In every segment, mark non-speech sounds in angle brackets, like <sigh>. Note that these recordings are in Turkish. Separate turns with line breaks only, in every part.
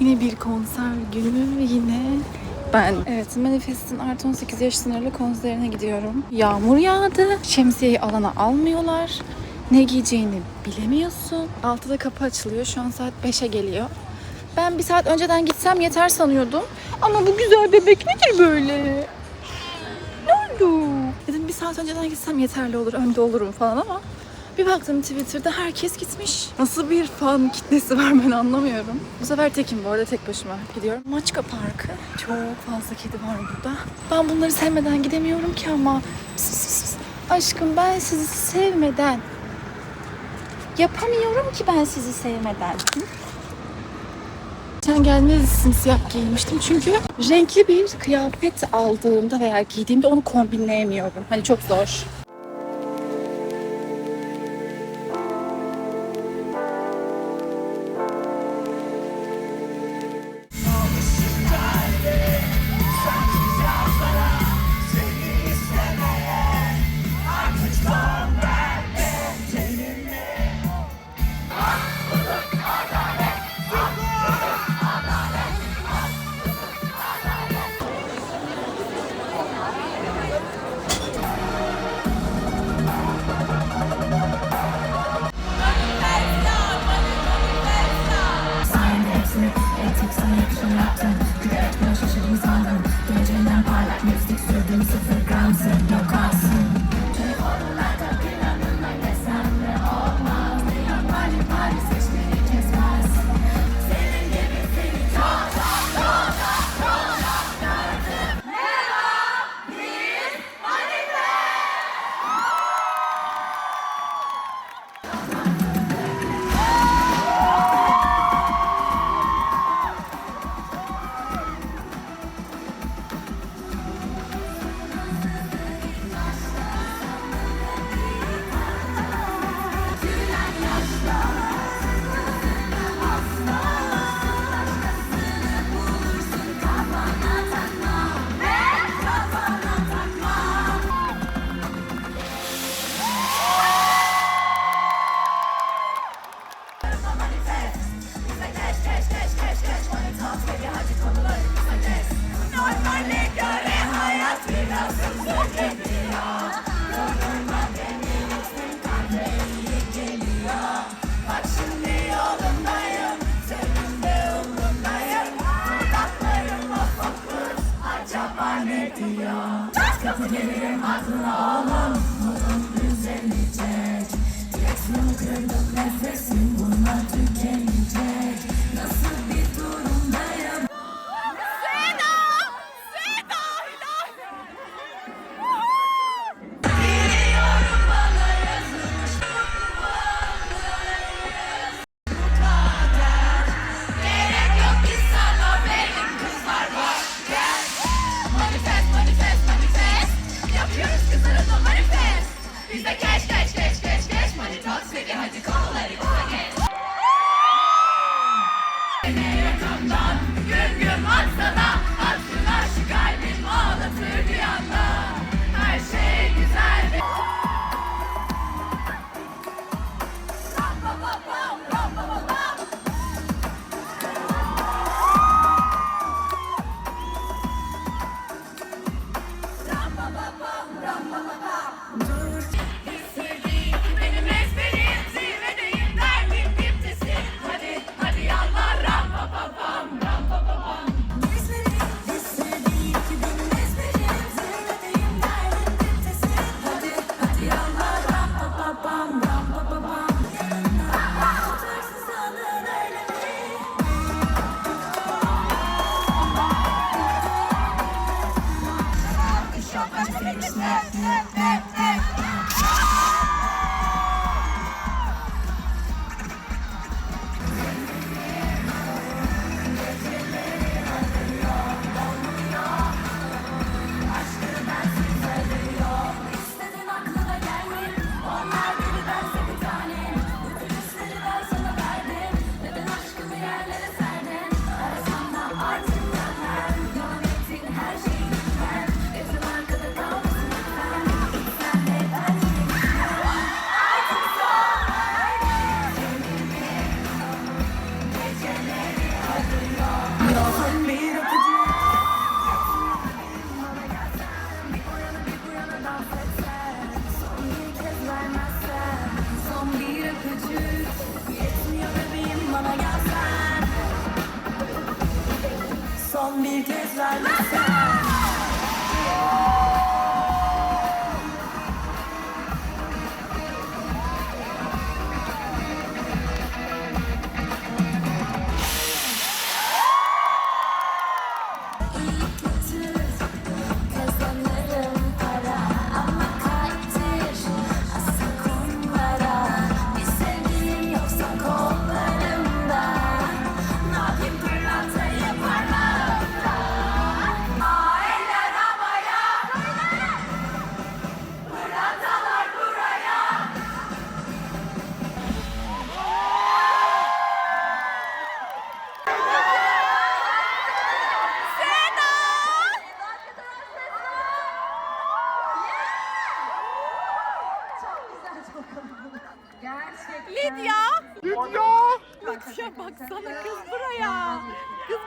Yine bir konser günü yine ben. Evet Manifest'in artı 18 yaş sınırlı konserine gidiyorum. Yağmur yağdı. Şemsiyeyi alana almıyorlar. Ne giyeceğini bilemiyorsun. 6'da kapı açılıyor. Şu an saat 5'e geliyor. Ben bir saat önceden gitsem yeter sanıyordum. Ama bu güzel bebek nedir böyle? Ne oldu? Dedim bir saat önceden gitsem yeterli olur. Önde olurum falan ama bir baktım Twitter'da herkes gitmiş. Nasıl bir fan kitlesi var ben anlamıyorum. Bu sefer tekim bu arada tek başıma gidiyorum. Maçka Parkı. Çok fazla kedi var burada. Ben bunları sevmeden gidemiyorum ki ama. Pıs pıs pıs. Aşkım ben sizi sevmeden yapamıyorum ki ben sizi sevmeden. Hı? Geçen geldiğimde simsiyah giymiştim çünkü renkli bir kıyafet aldığımda veya giydiğimde onu kombinleyemiyorum. Hani çok zor.
Gelirim aklına oğlum Modum düzelecek Direksiyon kırdım nefesim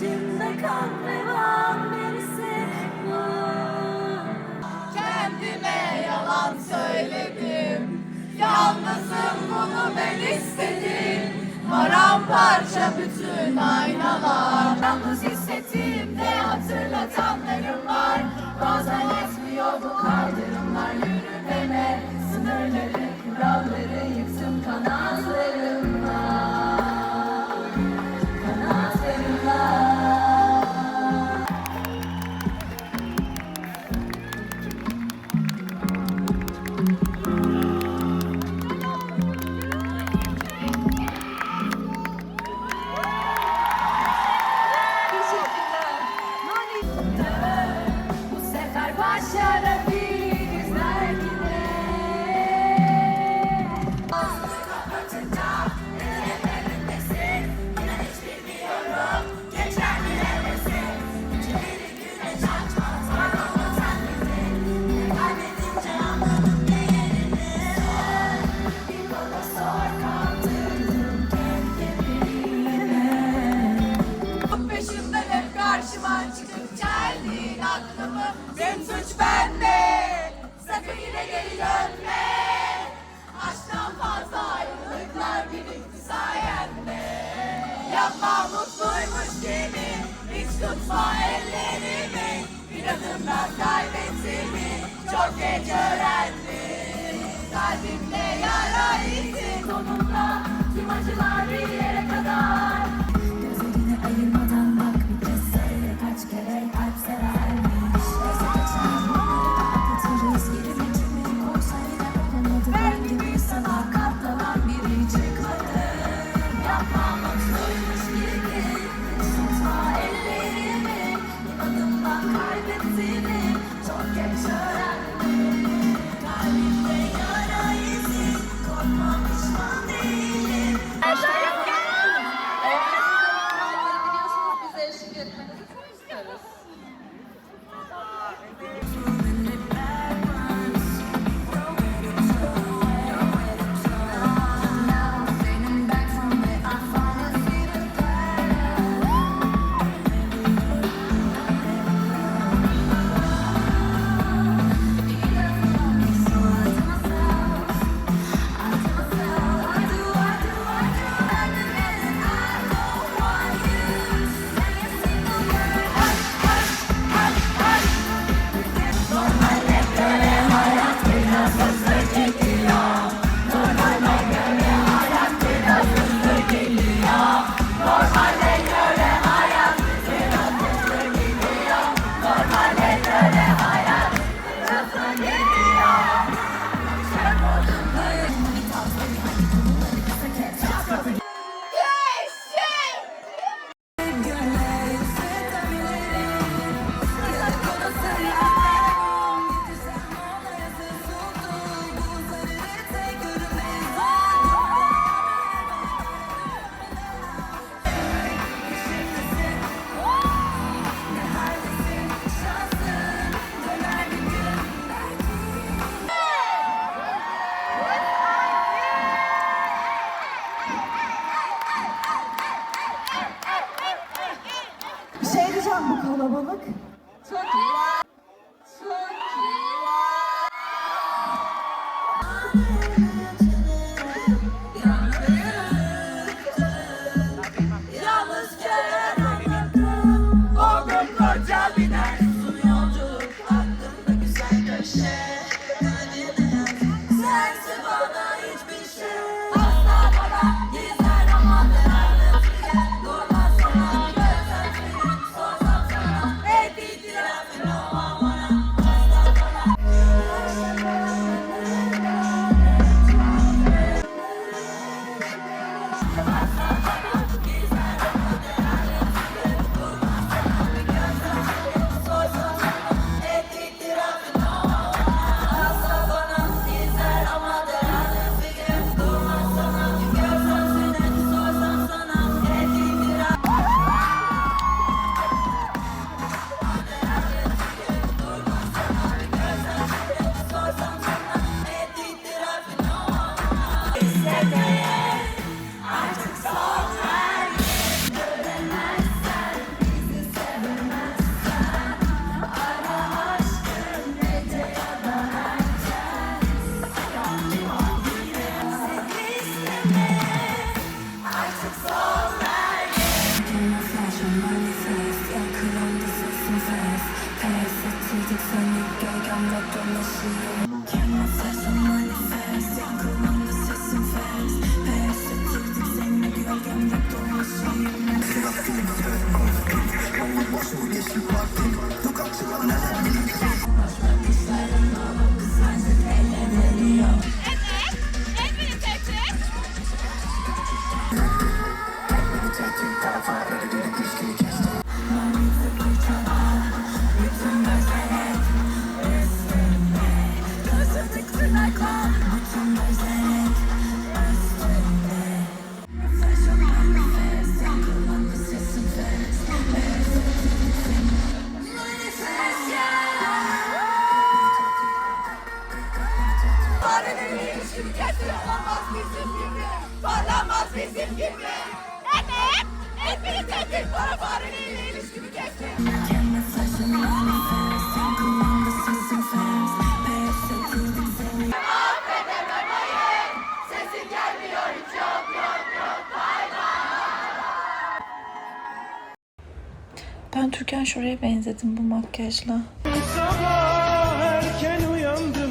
içimde kan revan birisi var
Kendime yalan söyledim. Yalnızım bunu ben istedim. Paramparça bütün aynalar. Yalnız hissettiğimde hatırlatanlarım var. Bazen etmiyor bu kaldırımlar yürümeme. Sınırları, kuralları
yıksın Porque chorando, sabe I climb. Ben
şuraya benzedim bu makyajla.
Uyandım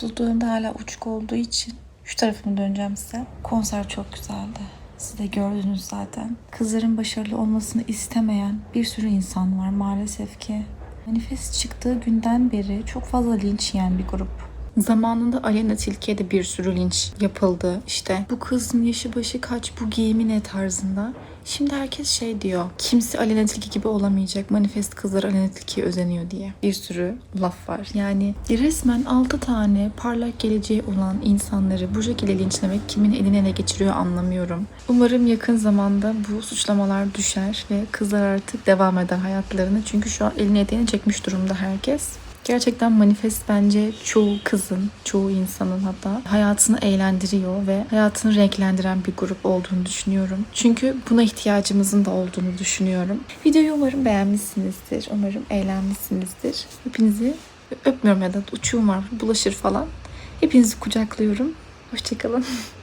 Dudağımda hala uçuk olduğu için şu tarafımı döneceğim size. Konser çok güzeldi. Siz de gördünüz zaten. Kızların başarılı olmasını istemeyen bir sürü insan var maalesef ki. Manifest çıktığı günden beri çok fazla linç yiyen bir grup. Zamanında Alena Tilki'ye de bir sürü linç yapıldı. İşte bu kızın yaşı başı kaç, bu giyimi ne tarzında. Şimdi herkes şey diyor. Kimse Alena Tilki gibi olamayacak. Manifest kızlar Alena Tilki'ye özeniyor diye. Bir sürü laf var. Yani resmen 6 tane parlak geleceği olan insanları bu şekilde linçlemek kimin eline ne geçiriyor anlamıyorum. Umarım yakın zamanda bu suçlamalar düşer ve kızlar artık devam eder hayatlarını. Çünkü şu an elini eteğini çekmiş durumda herkes. Gerçekten manifest bence çoğu kızın, çoğu insanın hatta hayatını eğlendiriyor ve hayatını renklendiren bir grup olduğunu düşünüyorum. Çünkü buna ihtiyacımızın da olduğunu düşünüyorum. Videoyu umarım beğenmişsinizdir. Umarım eğlenmişsinizdir. Hepinizi öpmüyorum ya da uçuğum var bulaşır falan. Hepinizi kucaklıyorum. Hoşçakalın. <laughs>